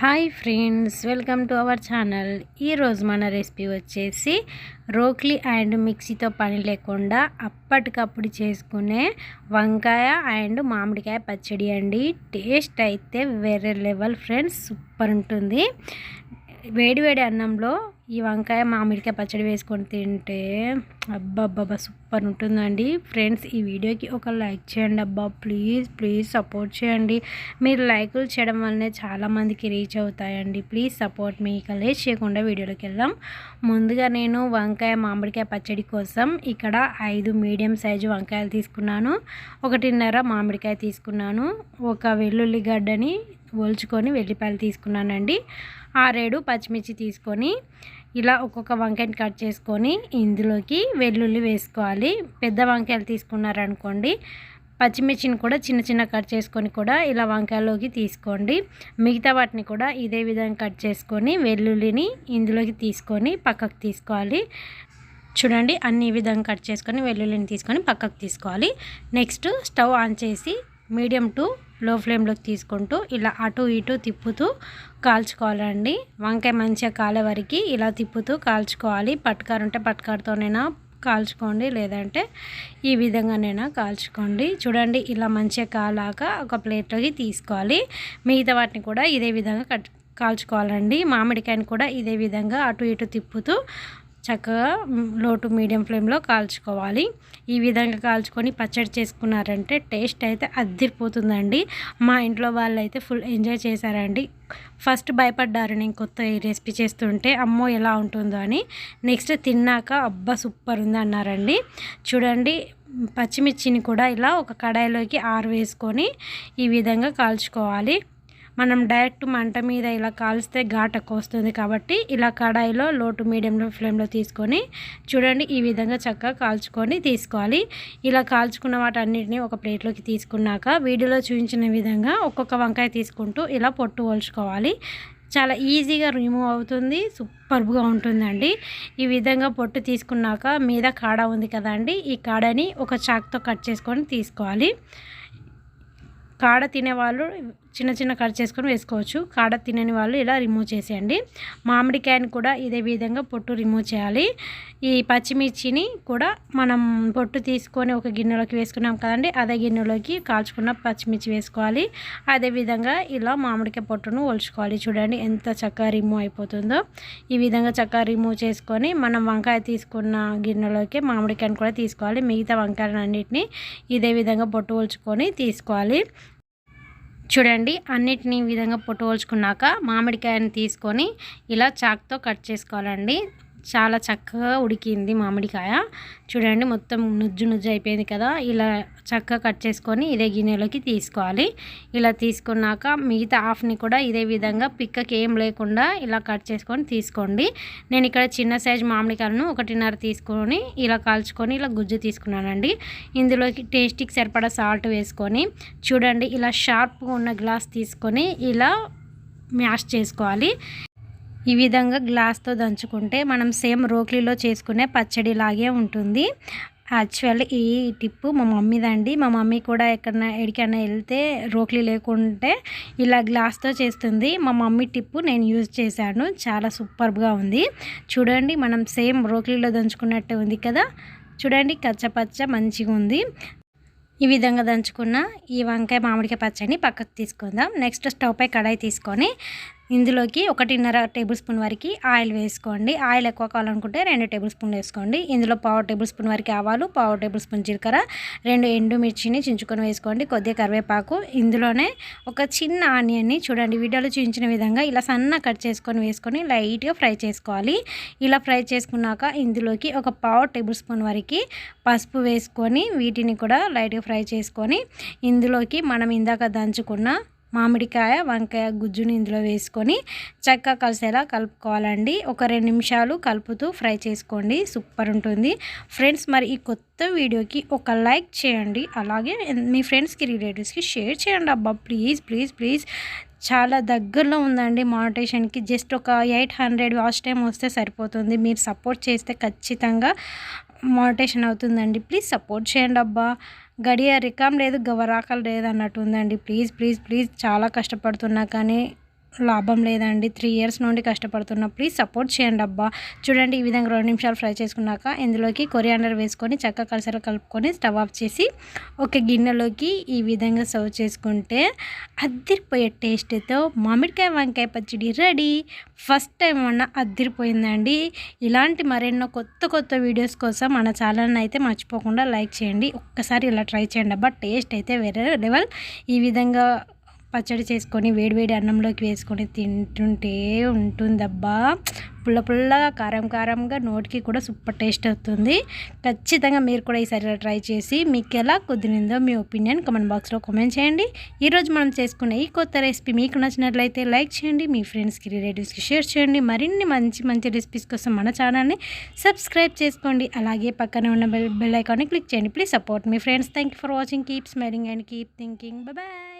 Hi friends welcome to our channel. ఈరోజు మన recipe వచ్చేసి రోక్లీ అండ్ మిక్సీతో పని లేకుండా అప్పటికప్పుడు చేసుకునే వంకాయ అండ్ మామిడికాయ పచ్చడి అండి. టేస్ట్ అయితే వేరే లెవెల్ ఫ్రెండ్స్ సూపర్ ఉంటుంది. వేడివేడి అన్నంలో ఈ వంకాయ మామిడికాయ పచ్చడి వేసుకొని తింటే అబ్బాబ్బా సూపర్ ఉంటుందండి. ఫ్రెండ్స్ ఈ వీడియోకి ఒక లైక్ చేయండి అబ్బా. ప్లీజ్ ప్లీజ్ సపోర్ట్ చేయండి. మీరు లైకులు చేయడం వల్లనే చాలామందికి రీచ్ అవుతాయండి. ప్లీజ్ సపోర్ట్ మీ ఇక లేట్ చేయకుండా వీడియోలోకి వెళ్దాం. ముందుగా నేను వంకాయ మామిడికాయ పచ్చడి కోసం ఇక్కడ ఐదు మీడియం సైజు వంకాయలు తీసుకున్నాను. ఒకటిన్నర మామిడికాయ తీసుకున్నాను. ఒక వెల్లుల్లి గడ్డని ఒలుచుకొని వెల్లిపాయలు తీసుకున్నానండి. ఆరేడు పచ్చిమిర్చి తీసుకొని ఇలా ఒక్కొక్క వంకాయని కట్ చేసుకొని ఇందులోకి వెల్లుల్లి వేసుకోవాలి. పెద్ద వంకాయలు తీసుకున్నారనుకోండి పచ్చిమిర్చిని కూడా చిన్న చిన్న కట్ చేసుకొని కూడా ఇలా వంకాయలోకి తీసుకోండి. మిగతా వాటిని కూడా ఇదే విధంగా కట్ చేసుకొని వెల్లుల్లిని ఇందులోకి తీసుకొని పక్కకు తీసుకోవాలి. చూడండి అన్ని విధంగా కట్ చేసుకొని వెల్లుల్లిని తీసుకొని పక్కకు తీసుకోవాలి. నెక్స్ట్ స్టవ్ ఆన్ చేసి మీడియం టు లో ఫ్లేమ్లోకి తీసుకుంటూ ఇలా అటు ఇటు తిప్పుతూ కాల్చుకోవాలండి. వంకాయ మంచిగా కాలే వరకు ఇలా తిప్పుతూ కాల్చుకోవాలి. పట్టుకారు ఉంటే పట్టుకారుతోనైనా కాల్చుకోండి లేదంటే ఈ విధంగానైనా కాల్చుకోండి. చూడండి ఇలా మంచిగా కాలాక ఒక ప్లేట్లోకి తీసుకోవాలి. మిగతా వాటిని కూడా ఇదే విధంగా కట్ కాల్చుకోవాలండి. మామిడికాయని కూడా ఇదే విధంగా అటు ఇటు తిప్పుతూ చక్కగా లోటు మీడియం ఫ్లేమ్లో కాల్చుకోవాలి. ఈ విధంగా కాల్చుకొని పచ్చడి చేసుకున్నారంటే టేస్ట్ అయితే అద్దిరిపోతుందండి. మా ఇంట్లో వాళ్ళు అయితే ఫుల్ ఎంజాయ్ చేశారండి. ఫస్ట్ భయపడ్డారు నేను కొత్త ఈ రెసిపీ చేస్తుంటే అమ్మో ఎలా ఉంటుందో అని. నెక్స్ట్ తిన్నాక అబ్బా సూపర్ ఉంది అన్నారండి. చూడండి పచ్చిమిర్చిని కూడా ఇలా ఒక కడాయిలోకి ఆరు వేసుకొని ఈ విధంగా కాల్చుకోవాలి. మనం డైరెక్ట్ మంట మీద ఇలా కాల్స్తే ఘాట్ ఎక్కువ వస్తుంది కాబట్టి ఇలా కడాయిలో లోటు మీడియంలో ఫ్లేమ్లో తీసుకొని చూడండి ఈ విధంగా చక్కగా కాల్చుకొని తీసుకోవాలి. ఇలా కాల్చుకున్న వాటన్నిటిని ఒక ప్లేట్లోకి తీసుకున్నాక వీడియోలో చూపించిన విధంగా ఒక్కొక్క వంకాయ తీసుకుంటూ ఇలా పొట్టు పోల్చుకోవాలి చాలా ఈజీగా రిమూవ్ అవుతుంది సూపర్గా ఉంటుందండి. ఈ విధంగా పొట్టు తీసుకున్నాక మీద కాడ ఉంది కదండి ఈ కాడని ఒక చాక్తో కట్ చేసుకొని తీసుకోవాలి. కాడ తినేవాళ్ళు చిన్న చిన్న కట్ చేసుకొని వేసుకోవచ్చు. కాడ తినని వాళ్ళు ఇలా రిమూవ్ చేసేయండి. మామిడికాయని కూడా ఇదే విధంగా పొట్టు రిమూవ్ చేయాలి. ఈ పచ్చిమిర్చిని కూడా మనం పొట్టు తీసుకొని ఒక గిన్నెలోకి వేసుకున్నాం కదండి అదే గిన్నెలోకి కాల్చుకున్న పచ్చిమిర్చి వేసుకోవాలి. అదేవిధంగా ఇలా మామిడికాయ పొట్టును ఒలుచుకోవాలి. చూడండి ఎంత చక్కగా రిమూవ్ అయిపోతుందో. ఈ విధంగా చక్కగా రిమూవ్ చేసుకొని మనం వంకాయ తీసుకున్న గిన్నెలోకి మామిడికాయని కూడా తీసుకోవాలి. మిగతా వంకాయలన్నింటినీ ఇదే విధంగా పొట్టు ఒలుచుకొని తీసుకోవాలి. చూడండి అన్నిటిని విధంగా పొట్టువల్చుకున్నాక మామిడికాయని తీసుకొని ఇలా చాక్తో కట్ చేసుకోవాలండి. చాలా చక్కగా ఉడికింది మామిడికాయ. చూడండి మొత్తం నుజ్జు నుజ్జు అయిపోయింది కదా. ఇలా చక్కగా కట్ చేసుకొని ఇదే గిన్నెలోకి తీసుకోవాలి. ఇలా తీసుకున్నాక మిగతా హాఫ్ని కూడా ఇదే విధంగా పిక్కకి ఏం లేకుండా ఇలా కట్ చేసుకొని తీసుకోండి. నేను ఇక్కడ చిన్న సైజ్ మామిడికాయలను ఒకటిన్నర తీసుకొని ఇలా కాల్చుకొని ఇలా గుజ్జు తీసుకున్నానండి. ఇందులోకి టేస్టీకి సరిపడా సాల్ట్ వేసుకొని చూడండి ఇలా షార్ప్గా ఉన్న గ్లాస్ తీసుకొని ఇలా మ్యాష్ చేసుకోవాలి. ఈ విధంగా గ్లాస్తో దంచుకుంటే మనం సేమ్ రోక్లీలో చేసుకునే పచ్చడిలాగే ఉంటుంది. యాక్చువల్ ఈ టిప్పు మా మమ్మీదండి మా మమ్మీ కూడా ఎక్కడైనా ఎడికైనా వెళ్తే రోక్లీ లేకుంటే ఇలా గ్లాస్తో చేస్తుంది. మా మమ్మీ టిప్పు నేను యూజ్ చేశాను. చాలా సూపర్గా ఉంది. చూడండి మనం సేమ్ రోక్లీలో దంచుకున్నట్టే ఉంది కదా? చూడండి కచ్చపచ్చ మంచిగా ఉంది. ఈ విధంగా దంచుకున్న ఈ వంకాయ మామిడికాయ పచ్చడిని పక్కకు తీసుకుందాం. నెక్స్ట్ స్టవ్ పై కడాయి తీసుకొని ఇందులోకి ఒకటిన్నర టేబుల్ స్పూన్ వరకు ఆయిల్ వేసుకోండి. ఆయిల్ ఎక్కువ కావాలనుకుంటే రెండు టేబుల్ స్పూన్ వేసుకోండి. ఇందులో పావు టేబుల్ స్పూన్ వరకు ఆవాలు పావు టేబుల్ స్పూన్ జీలకర్ర రెండు ఎండుమిర్చిని చించుకొని వేసుకోండి. కొద్దిగా కరివేపాకు. ఇందులోనే ఒక చిన్న ఆనియన్ని చూడండి వీడియోలో చూపించిన విధంగా ఇలా సన్న కట్ చేసుకొని వేసుకొని లైట్గా ఫ్రై చేసుకోవాలి. ఇలా ఫ్రై చేసుకున్నాక ఇందులోకి ఒక పావు టేబుల్ స్పూన్ వరకు పసుపు వేసుకొని వీటిని కూడా లైట్గా ఫ్రై చేసుకొని ఇందులోకి మనం ఇందాక దంచుకున్న మామిడికాయ వంకాయ గుజ్జుని ఇందులో వేసుకొని చక్కగా కలిసేలా కలుపుకోవాలండి. ఒక రెండు నిమిషాలు కలుపుతూ ఫ్రై చేసుకోండి. సూపర్ ఉంటుంది. ఫ్రెండ్స్ మరి ఈ కొత్త వీడియోకి ఒక లైక్ చేయండి. అలాగే మీ ఫ్రెండ్స్కి రిలేటివ్స్కి షేర్ చేయండి. అబ్బా ప్లీజ్ ప్లీజ్ ప్లీజ్. చాలా దగ్గరలో ఉందండి మానిటేషన్కి. జస్ట్ ఒక ఎయిట్ హండ్రెడ్ వాచ్ టైం వస్తే సరిపోతుంది. మీరు సపోర్ట్ చేస్తే ఖచ్చితంగా మానిటేషన్ అవుతుందండి. ప్లీజ్ సపోర్ట్ చేయండి అబ్బా. గడియ రికామ్ లేదు గవరాకలు లేదు అన్నట్టు ఉందండి. Please please please. చాలా కష్టపడుతున్నా కానీ లాభం లేదండి. త్రీ ఇయర్స్ నుండి కష్టపడుతున్నా. ప్లీజ్ సపోర్ట్ చేయండి అబ్బా. చూడండి ఈ విధంగా రెండు నిమిషాలు ఫ్రై చేసుకున్నాక ఇందులోకి కొరియాండర్ వేసుకొని చక్కగా కలసలు కలుపుకొని స్టవ్ ఆఫ్ చేసి ఒక గిన్నెలోకి ఈ విధంగా సర్వ్ చేసుకుంటే అద్దరిపోయే టేస్ట్తో మామిడికాయ వంకాయ పచ్చడి రెడీ. ఫస్ట్ టైం అన్న అద్దరిపోయిందండి ఇలాంటి మరెన్నో కొత్త కొత్త వీడియోస్ కోసం మన ఛానల్ని అయితే మర్చిపోకుండా లైక్ చేయండి. ఒక్కసారి ఇలా ట్రై చేయండి అబ్బా. టేస్ట్ అయితే వేరే లెవెల్. ఈ విధంగా పచ్చడి చేసుకొని వేడివేడి అన్నంలోకి వేసుకొని తింటుంటే ఉంటుందబ్బా. పుల్ల పుల్లగా కారం కారంగా నోటికి కూడా సూపర్ టేస్ట్ అవుతుంది ఖచ్చితంగా మీరు కూడా ఈసారి ట్రై చేసి మీకు ఎలా కుదిరిందో మీ ఒపీనియన్ కమెంట్ బాక్స్లో కామెంట్ చేయండి. ఈరోజు మనం చేసుకున్న ఈ కొత్త రెసిపీ మీకు నచ్చినట్లయితే లైక్ చేయండి మీ ఫ్రెండ్స్కి రిలేటివ్స్కి షేర్ చేయండి. మరిన్ని మంచి మంచి రెసిపీస్ కోసం మన ఛానల్ని సబ్స్క్రైబ్ చేసుకోండి. అలాగే పక్కనే ఉన్న బెల్ బెల్ ఐకాన్ని క్లిక్ చేయండి. Please support me friends. Thank for watching. Keep smiling and keep thinking. Bye.